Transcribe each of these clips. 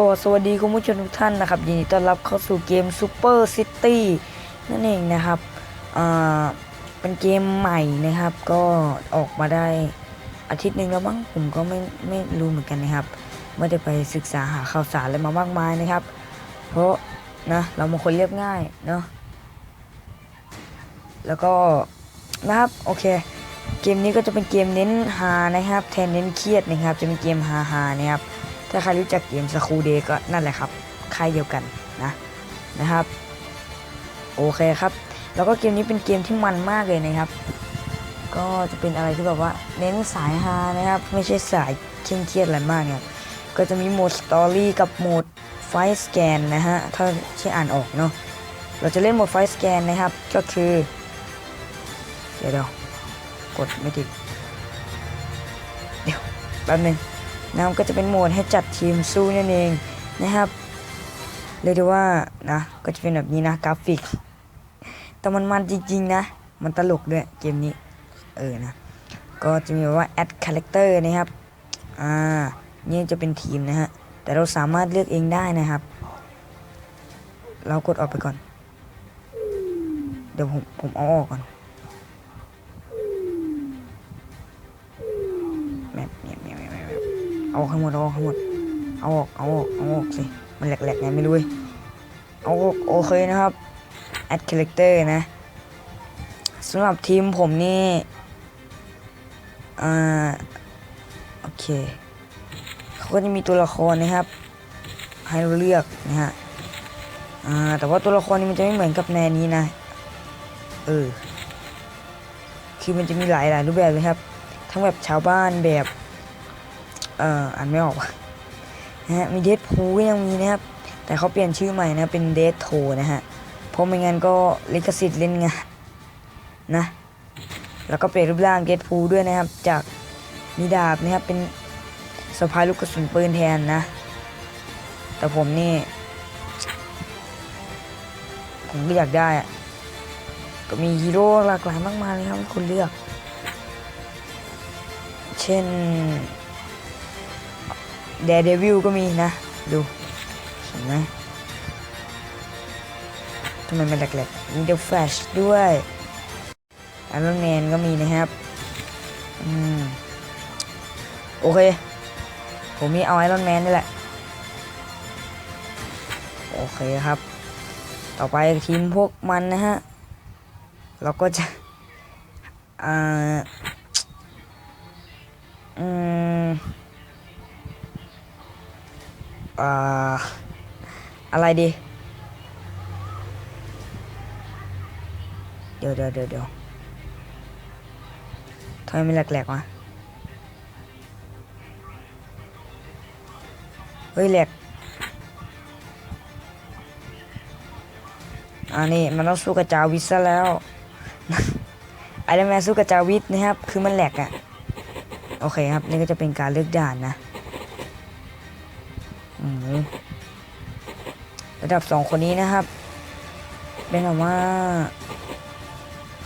ก็สวัสดีคุณผู้ชมทุกท่านนะครับยินดีต้อนรับเข้าสู่เกม Super City นั่นเองนะครับเป็นเกมใหม่นะครับ ก็ออกมาได้อาทิตย์หนึ่งแล้วมั้งผมก็ไม่ไม่รู้เหมือนกันนะครับไม่ได้ไปศึกษาหาข่าวสารอะไรมามากมายนะครับ เพราะนะเราบาคนเรียบง่ายเนาะแล้วก็นะครับโอเค เกมนี้ก็จะเป็นเกมเน้นฮานะครับ แทนเน้นเครียดนะครับ จะเป็นเกมฮาฮาๆนะครับ ถ้าใครรู้จักเกมสคูเดก็นั่นแหละครับค่ายเดียวกันนะนะครับ โอเคครับ แล้วก็เกมนี้เป็นเกมที่มันมากเลยนะครับ ก็จะเป็นอะไรที่แบบว่าเน้นสายฮานะครับ ไม่ใช่สายเคร่งเครียดอะไรมากเนี่ยก็จะมีโหมดสตอรี่กับโหมดไฟสแกนนะฮะถ้าใช่อ่านออกเนาะเราจะเล่นโหมดไฟสแกนนะครับ ก็คือเดี๋ยวเดี๋ยวกดไม่ติด เดี๋ยวแป๊บนึง นะครับก็จะเป็นโหมดให้จัดทีมสู้นั่นเองนะครับเรียกได้ว่านะก็จะเป็นแบบนี้นะกราฟิก แต่มันมันจริงๆนะ มันตลกด้วยเกมนี้ เออนะ ก็จะมีว่า add character นะครับ อ่า นี่จะเป็นทีมนะฮะ แต่เราสามารถเลือกเองได้นะครับ เรากดออกไปก่อน เดี๋ยวผมผมเอาออกก่อน เอาออกให้หมดเอาออกให้หมดเอาออกเอาออกเอาออกสิมันแหลกๆไงไม่รู้เว้ยเอาออกโอเคนะครับ add character นะสำหรับทีมผมนี่อ่าโอเคเขาก็จะมีตัวละครนะครับ ให้เราเลือกนะฮะอ่าแต่ว่าตัวละครนี้มันจะไม่เหมือนกับแนนี้นะเออคือมันจะมีหลายหลายรูปแบบเลยครับ ทั้งแบบชาวบ้านแบบ เอ่ออ่านไม่ออกนะฮะมีเดทพูก็ยังมีนะครับ แต่เขาเปลี่ยนชื่อใหม่นะเป็นเดทโทนะฮะเพราะไม่งั้นก็ลิขสิทธิ์เล่นงานนะ แล้วก็เปลี่ยนรูปร่างเดทพูด้วยนะครับ จากมีดาบนะครับเป็นสะพายลูกกระสุนปืนแทนนะ แต่ผมนี่ ผมก็อยากได้อะก็มีฮีโร่หลากหลายมากมายเลยครับให้คุณเลือก เช่น เดเดวิลก็มีนะ ดูเห็นไหมทำไมมันแหลกๆมีเดอะแฟชด้วยไอรอนแมนก็มีนะครับอืมโอเค ผมมีเอาไอรอนแมนนี่แหละ โอเคครับ ต่อไปทีมพวกมันนะฮะ เราก็จะอ่าอืม อะไรดี เดี๋ยวเดี๋ยวเดี๋ยวเดี๋ยวทำไมมันแหลกๆวะ เฮ้ยแหลกอ่านี่มันต้องสู้กับจาวิสซะแล้วไอรอนแมนสู้กับจาวิสนะครับ คือมันแหลกอะ่ะ โอเคครับ นี่ก็จะเป็นการเลือกด่านนะ ระดับสองคนนี้นะครับ เป็นแบบว่า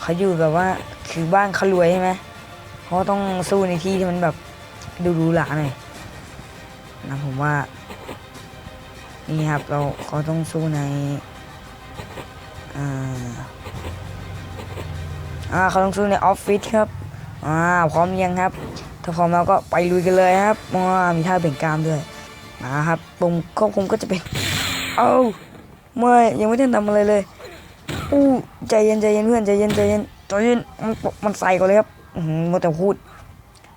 เขาอยู่แบบว่าคือบ้านเขารวยใช่ไหมเขาต้องสู้ในที่ที่มันแบบดูหรูหราหน่อยนะผมว่า นี่ครับเราเขาต้องสู้ในอ่าอ่าเขาต้องสู้ในออฟฟิศครับอ่าพร้อมยังครับ ถ้าพร้อมแล้วก็ไปลุยกันเลยครับว้ามีท่าเบ่งกล้ามด้วย นะครับปุ่มควบคุมก็จะเป็น เอาไม่ยังไม่ได้ทำอะไรเลยอู้ใจเย็นใจเย็นเพื่อนใจเย็นใจเย็นใจเย็นมันมันใส่ก่อนเลยครับอือหือมัวแต่พูด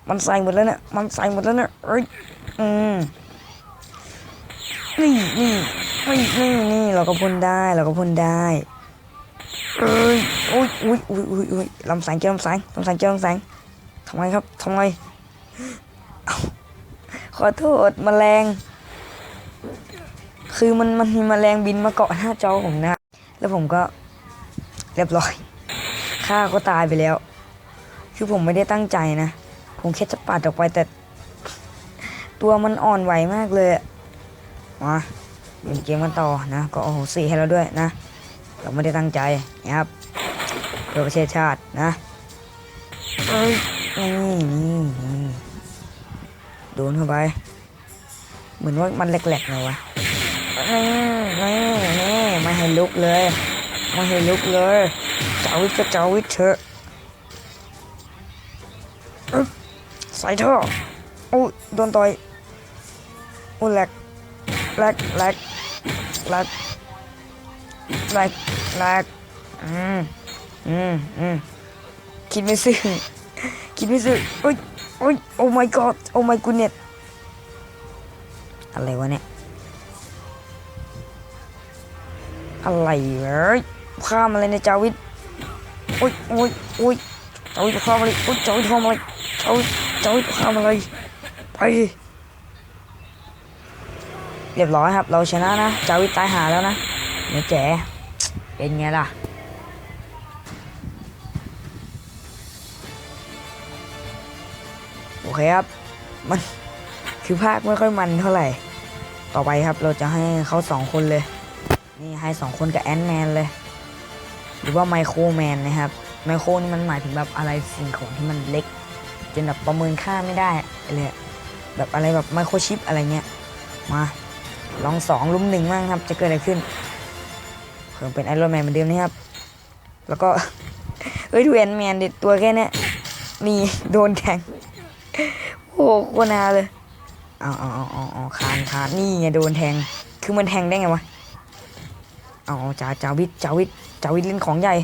มันใส่หมดแล้วเนี่ยมันใส่หมดแล้วเนี่ยเอ้ยอืมนี่นี่นี่นี่นี่เราก็พ่นได้เราก็พ่นได้เอ้ยอุ้ยอุ้ยอุ้ยอุ้ยอุ้ยลำแสงเจ้าลำแสงลำแสงเจ้าลำแสงทำไมครับทำไมขอโทษแมลง คือมันมันมีแมลงบินมาเกาะหน้าจอผมนะ แล้วผมก็เรียบร้อยฆ่าก็ตายไปแล้ว คือผมไม่ได้ตั้งใจนะ ผมแค่จะปัดออกไปแต่ ตัวมันอ่อนไหวมากเลยอะมาเล่นเกมกันต่อนะ ก็โอ้โหสี่ให้เราด้วยนะ เราไม่ได้ตั้งใจนะครับเพื่อประเทศชาตินะเอ้ยนี่นี่นี่โดนเข้าไป เหมือนว่ามันแหลกๆไงวะ นี่นี่นี่ไม่ให้ลุกเลยไม่ให้ลุกเลยจาวิทก็จาวิทเถอะใส่ท่อโอ้ยโดนต่อยโอ้ยแหลกแหลกแหลกแหลกแหลกแหลกอืมอืมอืมคิดไม่ซื่อคิดไม่ซื่อโอ้ยโอ้ยโอ้ my god โอ้ my goodness อะไรวะเนี่ย อะไรเว้ยข้ามอะไรในยจาวิทโอ้ยโอ้ยโอ้ยจาวิทข้ามอะไรโอ้ยจาวิทข้ามอะไรจาวิทจาวิทข้ามอะไรไปเรียบร้อยครับ เราชนะนะ จาวิทตายหาแล้วนะเนี่ยแจ๋เป็นไงล่ะโอเคครับ มันคือภาคไม่ค่อยมันเท่าไหร่ ต่อไปครับเราจะให้เขาสองคนเลย นี่ให้สองคนกับแอนแมนเลย หรือว่าไมโครแมนนะครับ ไมโครนี่มันหมายถึงแบบอะไรสิ่งของที่มันเล็ก จนแบบประเมินค่าไม่ได้เลยแบบอะไรแบบไมโครชิปอะไรเงี้ย มาลองสองลุมหนึ่งบ้างครับ จะเกิดอะไรขึ้น เพิ่มเป็นไอรอนแมนเหมือนเดิมนะครับ แล้วก็ เอ้ยดูแอนแมนเด็ดตัวแค่เนี้ยนี่โดนแทงโอ้โหโคนาเลยอาเอาเออาเอคานคานนี่ไงโดนแทง คือมันแทงได้ไงวะ เอาเอจ่าจ่าวิทจ่าวิทจ่าวิทเล่นของใหญ่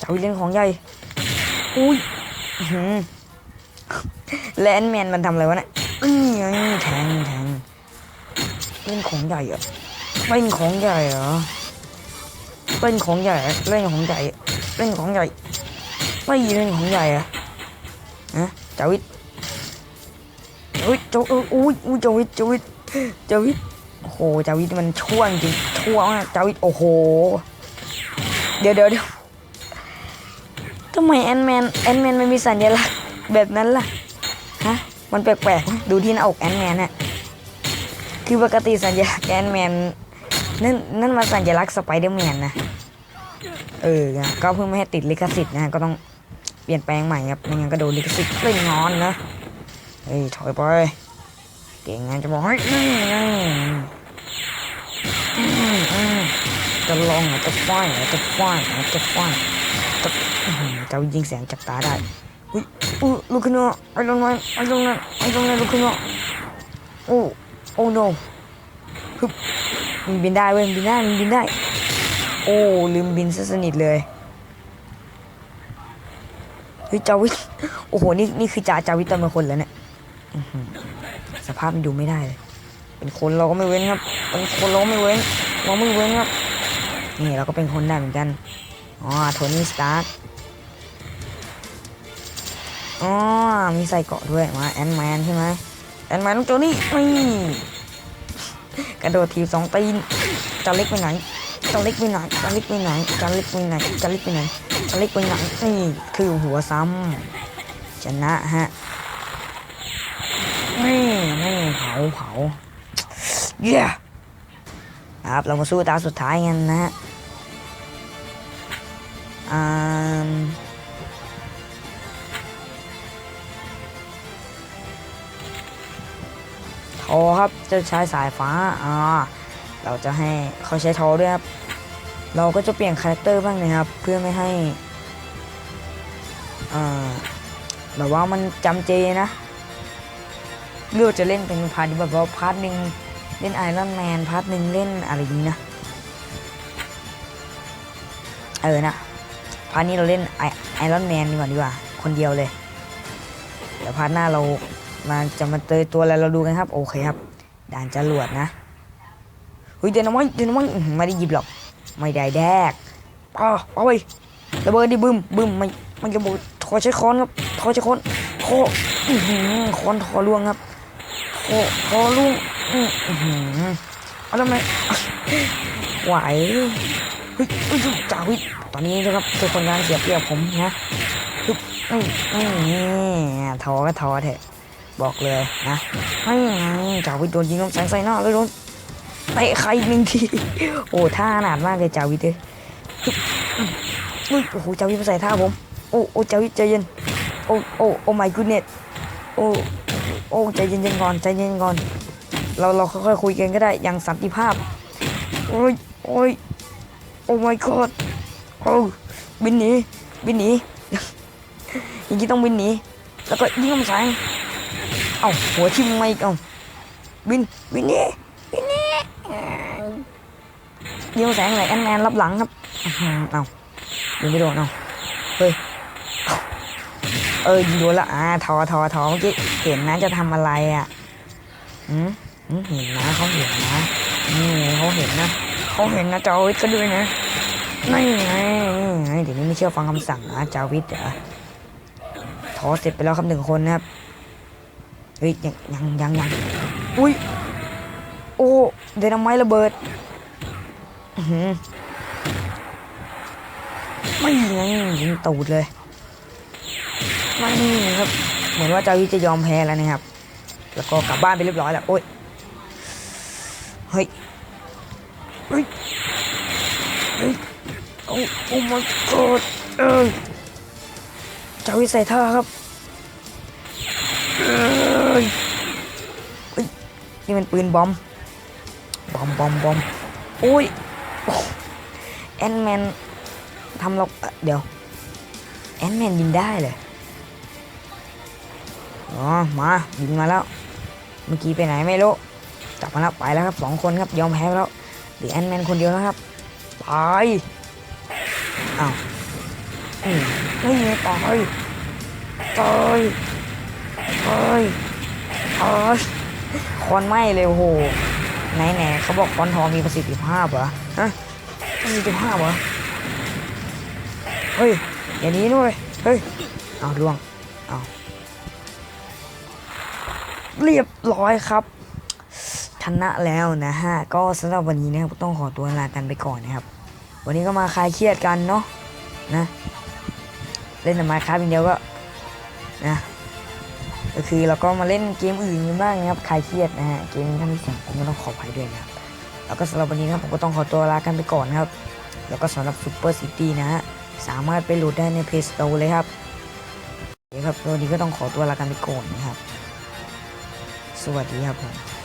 จ่าวิทเล่นของใหญ่อุ้ยและแอนแมนมันทำอะไรวะเนี่ยแทงแทงเล่นของใหญ่เหรอะเล่นของใหญ่เหรอเล่นของใหญ่เล่นของใหญ่เล่นของใหญ่ไม่เล่นของใหญ่อะฮะจาวิทอุ้ยจ้าอุ้ยอุ้ยจาวิทจาวิทจาวิท โอ้โหจาวิทมันช่วงจริงช่วงมากจาวิทโอ้โห เดี๋ยวเดี๋ยวเดี๋ยวทำไมแอนแมนแอนแมนไม่มีสัญลักษณ์แบบนั้นล่ะฮะมันแปลกๆ ดูที่หน้าอกแอนแมนน่ะคือปกติสัญลักษณ์แอนแมนนั่นนั่นมาสัญลักษณ์สไปเดอร์แมนนะเออนะก็เพื่อไม่ให้ติดลิขสิทธิ์นะก็ต้องเปลี่ยนแปลงใหม่ครับไม่งั้นก็โดนลิขสิทธิ์เล่นงอนนะเฮ้ยถอยไปเก่งงานจะบอกให้นี่ จะลองจะฟ้ายจะฟ้ายเหรอจะฟ้ายจะจะยิงแสงจากตาได้อุ้ยอู้ลูกขึ้นมาไอ้ตรงนั้นไอ้ตรงนั้นไอ้ตรงนั้นลูกขึ้นมาโอ้โอ้ no ฮึบมันบินได้เว้ยมันบินได้มันบินได้ โอ้ลืมบินซะสนิทเลยเฮ้ยจาวิโอ้โหนี่นี่คือจ่าจาวิทตอนเป็นคนแล้วเนี่ยสภาพมันดูไม่ได้เลย เป็นคนเราก็ไม่เว้นครับ เป็นคนเราก็ไม่เว้น เราไม่เว้นครับ นี่เราก็เป็นคนได้เหมือนกัน อ๋อ โทนี่สตาร์ทอ๋อ มีใส่เกาะด้วย มาแอนแมนใช่ไหมแอนแมนต้องเจนี่นี่กระโดดทีบสองตีนจะเล็กไปไหนจะเล็กไปไหนจะเล็กไปไหนจะเล็กไปไหนจะเล็กไปไหนจะเล็กไปไหนนี่คือหัวซ้ำชนะฮะนี่นี่เผาเผา เย้ครับเรามาสู้ตาสุดท้ายกันนะฮะอ่าทรครับเจะใช้สายฟ้าอ่าเราจะให้เขาใช้ทรด้วยครับเราก็จะเปลี่ยนคาแรคเตอร์บ้างนะครับ เพื่อไม่ให้อ่าแบบว่ามันจำเจนะเลือกจะเล่นเป็นพาร์ทแบบว่าพาร์ทหนึ่ง เล่นไอรอนแมนพาร์ทหนึ่งเล่นอะไรนี้นะ เออนะพาร์ทนี้เราเล่นไอรอนแมนดีกว่าดีกว่า คนเดียวเลย เดี๋ยวพาร์ทหน้าเรามาจะมาเจอตัวอะไรเราดูกันครับ โอเคครับ ด่านจรวดนะเฮ้ยเดนมั้ยเดี๋ยวนะมั้ยอื้อหือไม่ได้หยิบหรอก ไม่ได้แดกป้าเอาไประเบิดดิบึมบึมไม่ไม่ระบิดทอใช้ค้อนครับทอใช้ค้อนทออื้อหือค้อนทอล่วงครับโอ้โหลุง เอาทำไมไหวเฮ้ยเฮ้ยจ่าวิตอนนี้นะครับทุกคนกำลังเสียเปรียบผมนะฮึบนี่ท้อก็ท้อเถอะบอกเลยนะไม่ไงจ่าวิทโดนยิงน้ำแสงใส่น้าเลยโดนเตะใครอีกหนึ่งทีโอ้ท่าขนาดมากเลยจ่าวิทเลยฮึบอุ้ยโอ้โหจ่าวิทมาใส่ท่าผมโอ้โอ้จ่าวิทใจเย็นโอ้โอ้โอ้ my goodness โอ้โอ้ใจเย็นๆก่อนใจเย็นๆก่อน เราเราค่อยๆคุยกันก็ได้อย่างสันติภาพ โอ้ยโอ้ยโอ้ my god โอ้บินหนีบินหนีอย่างนี้ต้องบินหนีแล้วก็ยิงกำแสงเอ้าหัวทิ่มไม่เอ้าบินบินหนีบินหนียิงกำแสงไหนแอนแมนรับหลังครับอื้อหือเอ้ายิงไม่โดนเอ้าเฮ้ยเออยิงโดนละอ่าทอทอทอเมื่อกี้เห็นนะจะทำอะไรอะอืม เห็นนะเขาเห็นนะนี่ไงเขาเห็นนะเขาเห็นนะจาวิทก็ด้วยนะนี่ไงนี่ไงเดี๋ยวนี้ไม่เชื่อฟังคำสั่งนะจาวิทเหรอทอเสร็จไปแล้วครับหนึ่งคนนะครับเฮ้ยยังยังยังยังอุ้ยโอ้เดนามไมต์ระเบิดอื้อหือไม่ไงยิงตูดเลยไม่ครับเหมือนว่าเจ้าวิจะยอมแพ้แล้วนะครับ แล้วก็กลับบ้านไปเรียบร้อยแล้วโอ๊ย เฮ้ย เฮ้ย เฮ้ย โอ้โอ้ my god เออจาวิใส่ท่าครับเอ้ยเฮ้ยนี่มันปืนบอม บอมบอมบอมโอ้ยโอ้แอนแมนทำเราเอ่อเดี๋ยว แอนแมนยิงได้เลย อ๋อ มายิงมาแล้ว เมื่อกี้ไปไหนไม่รู้ จับมาแล้วไปแล้วครับสองคนครับยอมแพ้ไปแล้วเหลือแอนแมนคนเดียวแล้วครับไปอ้าวไม่ไงตายตายตายตายควันไหมเลยโอ้โหไหนไหนๆเขาบอกควันทองมีประสิทธิภาพเหรอฮะประสิทธิภาพเหรอเฮ้ยอย่างนี้ด้วยเฮ้ยเอาล่วงเอาเรียบร้อยครับ ชนะแล้วนะฮะก็สำหรับวันนี้นะครับต้องขอตัวลากันไปก่อนนะครับ วันนี้ก็มาคลายเครียดกันเนาะนะ เล่นแต่ไมาครับอย่างเดียวก็นะก็คือเราก็มาเล่นเกมอื่นกันบ้างนะครับคลายเครียดนะฮะเกมนี้ถ้ามีเสียงผมก็ต้องขออภัยด้วยนะครับแล้วก็สำหรับวันนี้นะครับผมก็ต้องขอตัวลากันไปก่อนนะครับ แล้วก็สำหรับ Super City นะฮะสามารถไปโหลดได้ใน Play Store เลยครับโอเคครับวันนี้ก็ต้องขอตัวลากันไปก่อนนะครับ สวัสดีครับผม